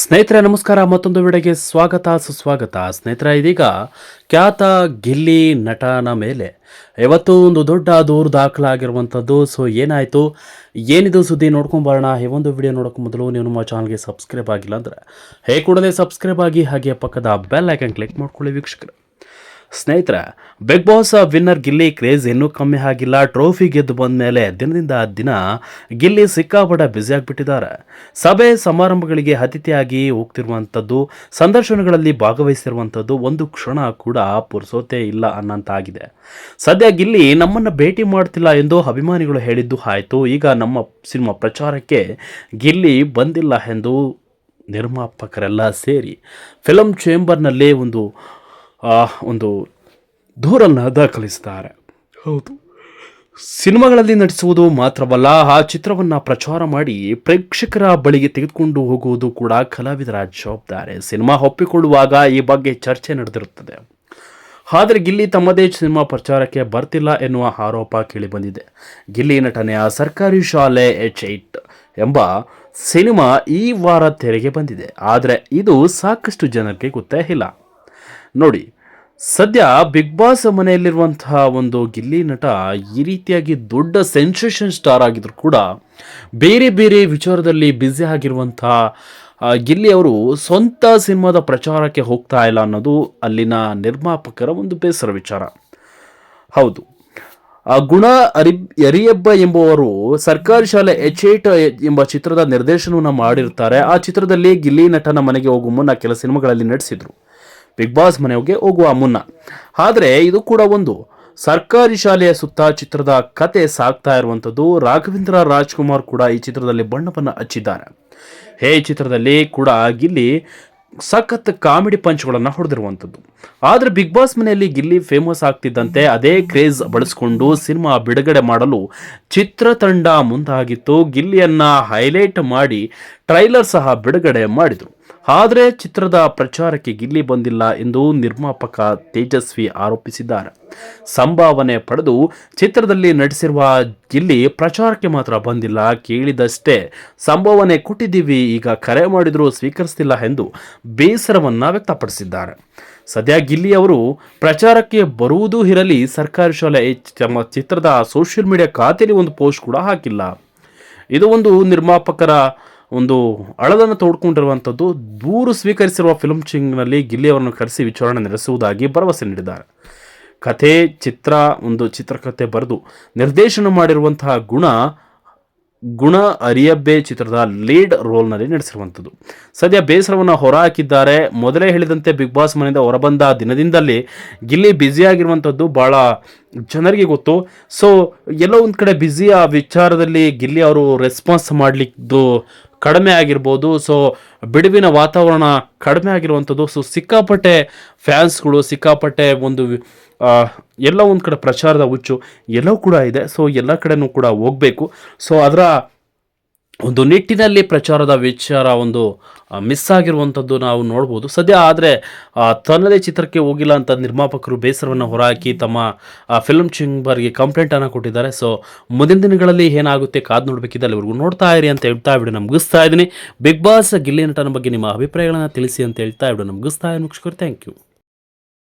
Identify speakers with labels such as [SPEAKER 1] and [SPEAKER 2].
[SPEAKER 1] ಸ್ನೇಹಿತರೆ, ನಮಸ್ಕಾರ. ಮತ್ತೊಂದು ವಿಡಿಯೋಗೆ ಸ್ವಾಗತ, ಸುಸ್ವಾಗತ. ಸ್ನೇಹಿತರ, ಇದೀಗ ಖ್ಯಾತ ಗಿಲ್ಲಿ ನಟನ ಮೇಲೆ ಇವತ್ತು ಒಂದು ದೊಡ್ಡ ದೂರು ದಾಖಲಾಗಿರುವಂಥದ್ದು. ಸೊ ಏನಾಯಿತು? ಏನಿದು ಸುದ್ದಿ ನೋಡ್ಕೊಂಬರೋಣ ಈ ಒಂದು ವಿಡಿಯೋ ನೋಡೋಕೆ ಮೊದಲು ನೀವು ನಮ್ಮ ಚಾನಲ್ಗೆ ಸಬ್ಸ್ಕ್ರೈಬ್ ಆಗಿಲ್ಲ ಅಂದರೆ, ಹೇ ಕೂಡಲೇ ಸಬ್ಸ್ಕ್ರೈಬ್ ಆಗಿ ಹಾಗೆ ಪಕ್ಕದ ಬೆಲ್ ಐಕನ್ ಕ್ಲಿಕ್ ಮಾಡ್ಕೊಳ್ಳಿ ವೀಕ್ಷಕರು. ಸ್ನೇಹಿತರೆ Bigg Boss winner Gilli craze ಇನ್ನೂ ಕಮ್ಮಿ ಆಗಿಲ್ಲ. ಟ್ರೋಫಿ ಗೆದ್ದು ಬಂದ ಮೇಲೆ ದಿನದಿಂದ ದಿನ ಗಿಲ್ಲಿ ಸಿಕ್ಕಾಪಡ ಬ್ಯುಸಿ ಆಗಿಬಿಟ್ಟಿದ್ದಾರೆ. ಸಭೆ, ಸಮಾರಂಭಗಳಿಗೆ ಅತಿಥಿಯಾಗಿ ಹೋಗ್ತಿರುವಂಥದ್ದು, ಸಂದರ್ಶನಗಳಲ್ಲಿ ಭಾಗವಹಿಸಿರುವಂಥದ್ದು ಒಂದು ಕ್ಷಣ ಕೂಡ ಪುರುಸೋತೆ ಇಲ್ಲ ಅನ್ನಂತಾಗಿದೆ. ಸದ್ಯ ಗಿಲ್ಲಿ ನಮ್ಮನ್ನು ಭೇಟಿ ಮಾಡ್ತಿಲ್ಲ ಎಂದು ಅಭಿಮಾನಿಗಳು ಹೇಳಿದ್ದು ಆಯಿತು. ಈಗ ನಮ್ಮ ಸಿನಿಮಾ ಪ್ರಚಾರಕ್ಕೆ ಗಿಲ್ಲಿ ಬಂದಿಲ್ಲ ಎಂದು ನಿರ್ಮಾಪಕರೆಲ್ಲ ಸೇರಿ. ಫಿಲಂ ಚೇಂಬರ್ನಲ್ಲೇ ಒಂದು ಒಂದು ದೂರನ್ನು ದಾಖಲಿಸಿದ್ದಾರೆ. ಹೌದು. ಸಿನಿಮಾಗಳಲ್ಲಿ ನಟಿಸುವುದು ಮಾತ್ರವಲ್ಲ ಆ ಚಿತ್ರವನ್ನು ಪ್ರಚಾರ ಮಾಡಿ ಪ್ರೇಕ್ಷಕರ ಬಳಿಗೆ ತೆಗೆದುಕೊಂಡು ಹೋಗುವುದು ಕೂಡ ಕಲಾವಿದರ ಜವಾಬ್ದಾರಿ. ಸಿನಿಮಾ ಒಪ್ಪಿಕೊಳ್ಳುವಾಗ ಈ ಬಗ್ಗೆ ಚರ್ಚೆ ನಡೆದಿರುತ್ತದೆ. ಆದರೆ ಗಿಲ್ಲಿ ತಮ್ಮದೇ ಸಿನಿಮಾ ಪ್ರಚಾರಕ್ಕೆ ಬರ್ತಿಲ್ಲ ಎನ್ನುವ ಆರೋಪ ಕೇಳಿಬಂದಿದೆ. ಗಿಲ್ಲಿ ನಟನೆಯ ಸರ್ಕಾರಿ ಶಾಲೆ ಎಚ್ ಏಟ್ ಎಂಬ ಸಿನಿಮಾ ಈ ವಾರ ತೆರೆಗೆ ಬಂದಿದೆ. ಆದರೆ ಇದು ಸಾಕಷ್ಟು ಜನರಿಗೆ ಗೊತ್ತೇ ಇಲ್ಲ. ನೋಡಿ, ಸದ್ಯ ಬಿಗ್ ಬಾಸ್ ಮನೆಯಲ್ಲಿರುವಂತಹ ಒಂದು ಗಿಲ್ಲಿ ನಟ ಈ ರೀತಿಯಾಗಿ ದೊಡ್ಡ ಸೆನ್ಸೇಷನ್ ಸ್ಟಾರ್ ಆಗಿದ್ರು ಕೂಡ ಬೇರೆ ಬೇರೆ ವಿಚಾರದಲ್ಲಿ ಬ್ಯುಸಿ ಆಗಿರುವಂತಹ ಗಿಲ್ಲಿ ಅವರು ಸ್ವಂತ ಸಿನಿಮಾದ ಪ್ರಚಾರಕ್ಕೆ ಹೋಗ್ತಾ ಇಲ್ಲ ಅನ್ನೋದು ಅಲ್ಲಿನ ನಿರ್ಮಾಪಕರ ಒಂದು ಬೇಸರ ವಿಚಾರ. ಹೌದು. ಗುಣ ಅರಿ ಯರಿಯಬ್ಬ ಎಂಬುವರು ಸರ್ಕಾರಿ ಶಾಲೆ ಎಚ್ ಏಟ್ ಎಂಬ ಚಿತ್ರದ ನಿರ್ದೇಶನವನ್ನು ಮಾಡಿರ್ತಾರೆ. ಆ ಚಿತ್ರದಲ್ಲಿ ಗಿಲ್ಲಿ ನಟನ ಮನೆಗೆ ಹೋಗುವ ಮುನ್ನ ಕೆಲ ಸಿನಿಮಾಗಳಲ್ಲಿ ನಟಿಸಿದ್ರು. ಬಿಗ್ ಬಾಸ್ ಮನೆಗೆ ಹೋಗುವ ಮುನ್ನ. ಆದರೆ ಇದು ಕೂಡ ಒಂದು ಸರ್ಕಾರಿ ಶಾಲೆಯ ಸುತ್ತ ಚಿತ್ರದ ಕತೆ ಸಾಕ್ತಾ ಇರುವಂಥದ್ದು ರಾಘವೇಂದ್ರ ರಾಜ್ಕುಮಾರ್ ಕೂಡ ಈ ಚಿತ್ರದಲ್ಲಿ ಬಣ್ಣವನ್ನು ಹಚ್ಚಿದ್ದಾರೆ. ಹೇ ಚಿತ್ರದಲ್ಲಿ ಕೂಡ ಗಿಲ್ಲಿ ಸಖತ್ ಕಾಮಿಡಿ ಪಂಚ್ಗಳನ್ನು ಹೊಡೆದಿರುವಂಥದ್ದು. ಆದರೆ ಬಿಗ್ ಬಾಸ್ ಮನೆಯಲ್ಲಿ ಗಿಲ್ಲಿ ಫೇಮಸ್ ಆಗ್ತಿದ್ದಂತೆ ಅದೇ ಕ್ರೇಜ್ ಬಳಸಿಕೊಂಡು ಸಿನಿಮಾ ಬಿಡುಗಡೆ ಮಾಡಲು ಚಿತ್ರತಂಡ ಮುಂದಾಗಿತ್ತು. ಗಿಲ್ಲಿಯನ್ನು ಹೈಲೈಟ್ ಮಾಡಿ ಟ್ರೈಲರ್ ಸಹ ಬಿಡುಗಡೆ ಮಾಡಿದರು. ಆದರೆ ಚಿತ್ರದ ಪ್ರಚಾರಕ್ಕೆ ಗಿಲ್ಲಿ ಬಂದಿಲ್ಲ ಎಂದು ನಿರ್ಮಾಪಕ ತೇಜಸ್ವಿ ಆರೋಪಿಸಿದ್ದಾರೆ. ಸಂಭಾವನೆ ಪಡೆದು ಚಿತ್ರದಲ್ಲಿ ನಟಿಸಿರುವ ಗಿಲ್ಲಿ ಪ್ರಚಾರಕ್ಕೆ ಮಾತ್ರ ಬಂದಿಲ್ಲ ಕೇಳಿದಷ್ಟೇ. ಸಂಭಾವನೆ ಕೊಟ್ಟಿದ್ದೀವಿ, ಈಗ ಕರೆ ಮಾಡಿದರೂ ಸ್ವೀಕರಿಸ್ತಿಲ್ಲ ಎಂದು ಬೇಸರವನ್ನು ವ್ಯಕ್ತಪಡಿಸಿದ್ದಾರೆ. ಸದ್ಯ ಗಿಲ್ಲಿ ಅವರು ಪ್ರಚಾರಕ್ಕೆ ಬರುವುದೂ ಇರಲಿ, ಸರ್ಕಾರಿ ಶಾಲೆ ತಮ್ಮ ಚಿತ್ರದ ಸೋಷಿಯಲ್ ಮೀಡಿಯಾ ಖಾತೆಯಲ್ಲಿ ಒಂದು ಪೋಸ್ಟ್ ಕೂಡ ಹಾಕಿಲ್ಲ. ಇದು ಒಂದು ನಿರ್ಮಾಪಕರ ಒಂದು ಅಳದನ್ನು ತೋಡ್ಕೊಂಡಿರುವಂಥದ್ದು ದೂರು ಸ್ವೀಕರಿಸಿರುವ ಫಿಲ್ಮ್ ಚಿಂಗ್ನಲ್ಲಿ ಗಿಲ್ಲಿ ಅವರನ್ನು ಕರೆಸಿ ವಿಚಾರಣೆ ನಡೆಸುವುದಾಗಿ ಭರವಸೆ ನೀಡಿದ್ದಾರೆ. ಕಥೆ, ಚಿತ್ರ, ಒಂದು ಚಿತ್ರಕಥೆ ಬರೆದು ನಿರ್ದೇಶನ ಮಾಡಿರುವಂತಹ ಗುಣ ಗುಣ ಅರಿಯಬ್ಬೆ ಚಿತ್ರದ ಲೀಡ್ ರೋಲ್ನಲ್ಲಿ ನಡೆಸಿರುವಂಥದ್ದು. ಸದ್ಯ ಬೇಸರವನ್ನು ಹೊರಹಾಕಿದ್ದಾರೆ. ಮೊದಲೇ ಹೇಳಿದಂತೆ ಬಿಗ್ ಬಾಸ್ ಮನೆಯಿಂದ ಹೊರಬಂದ ದಿನದಿಂದಲೇ ಗಿಲ್ಲಿ ಬ್ಯುಸಿಯಾಗಿರುವಂಥದ್ದು ಭಾಳ ಜನರಿಗೆ ಗೊತ್ತು. ಸೊ, ಎಲ್ಲೋ ಒಂದು ಕಡೆ ಬ್ಯುಸಿ ಆ ವಿಚಾರದಲ್ಲಿ ಗಿಲ್ಲಿ ಅವರು ರೆಸ್ಪಾನ್ಸ್ ಮಾಡಲಿದ್ದು ಕಡಿಮೆ ಆಗಿರ್ಬೋದು. ಸೊ ಬಿಡುವಿನ ವಾತಾವರಣ ಕಡಿಮೆ ಆಗಿರುವಂಥದ್ದು. ಸೊ ಸಿಕ್ಕಾಪಟ್ಟೆ ಫ್ಯಾನ್ಸ್ಗಳು, ಸಿಕ್ಕಾಪಟ್ಟೆ ಒಂದು ಎಲ್ಲ ಒಂದು ಕಡೆ ಪ್ರಚಾರದ ಹುಚ್ಚು ಎಲ್ಲವೂ ಕೂಡ ಇದೆ. ಸೊ ಎಲ್ಲ ಕಡೆನೂ ಕೂಡ ಹೋಗಬೇಕು. ಸೊ ಅದರ ಒಂದು ನಿಟ್ಟಿನಲ್ಲಿ ಪ್ರಚಾರದ ವಿಚಾರ ಒಂದು ಮಿಸ್ ಆಗಿರುವಂಥದ್ದು ನಾವು ನೋಡ್ಬೋದು. ಸದ್ಯ ಆದರೆ ತನ್ನದೇ ಚಿತ್ರಕ್ಕೆ ಹೋಗಿಲ್ಲ ಅಂತ ನಿರ್ಮಾಪಕರು ಬೇಸರವನ್ನು ಹೊರಹಾಕಿ ತಮ್ಮ ಫಿಲ್ಮ್ ಚಿಂಬರ್ಗೆ ಕಂಪ್ಲೇಂಟನ್ನು ಕೊಟ್ಟಿದ್ದಾರೆ. ಸೊ ಮುಂದಿನ ದಿನಗಳಲ್ಲಿ ಏನಾಗುತ್ತೆ ಕಾದು ನೋಡಬೇಕಿದೆ ಅಲ್ಲಿವರೆಗೂ ನೋಡ್ತಾ ಇರಿ ಅಂತ ಹೇಳ್ತಾ ಬಿಡಿ ಮುಗಿಸ್ತಾ ಇದ್ದೀನಿ. ಬಿಗ್ ಬಾಸ್ ಗಿಲ್ಲಿ ನಟನ ಬಗ್ಗೆ ನಿಮ್ಮ ಅಭಿಪ್ರಾಯಗಳನ್ನು ತಿಳಿಸಿ ಅಂತ ಹೇಳ್ತಾ ವಿಡಿಯೋ ಮುಗಿಸ್ತಾ ಇದ್ದೀನಿ. ಮುಗಿಸ್ಕೊರಿ ಥ್ಯಾಂಕ್ ಯು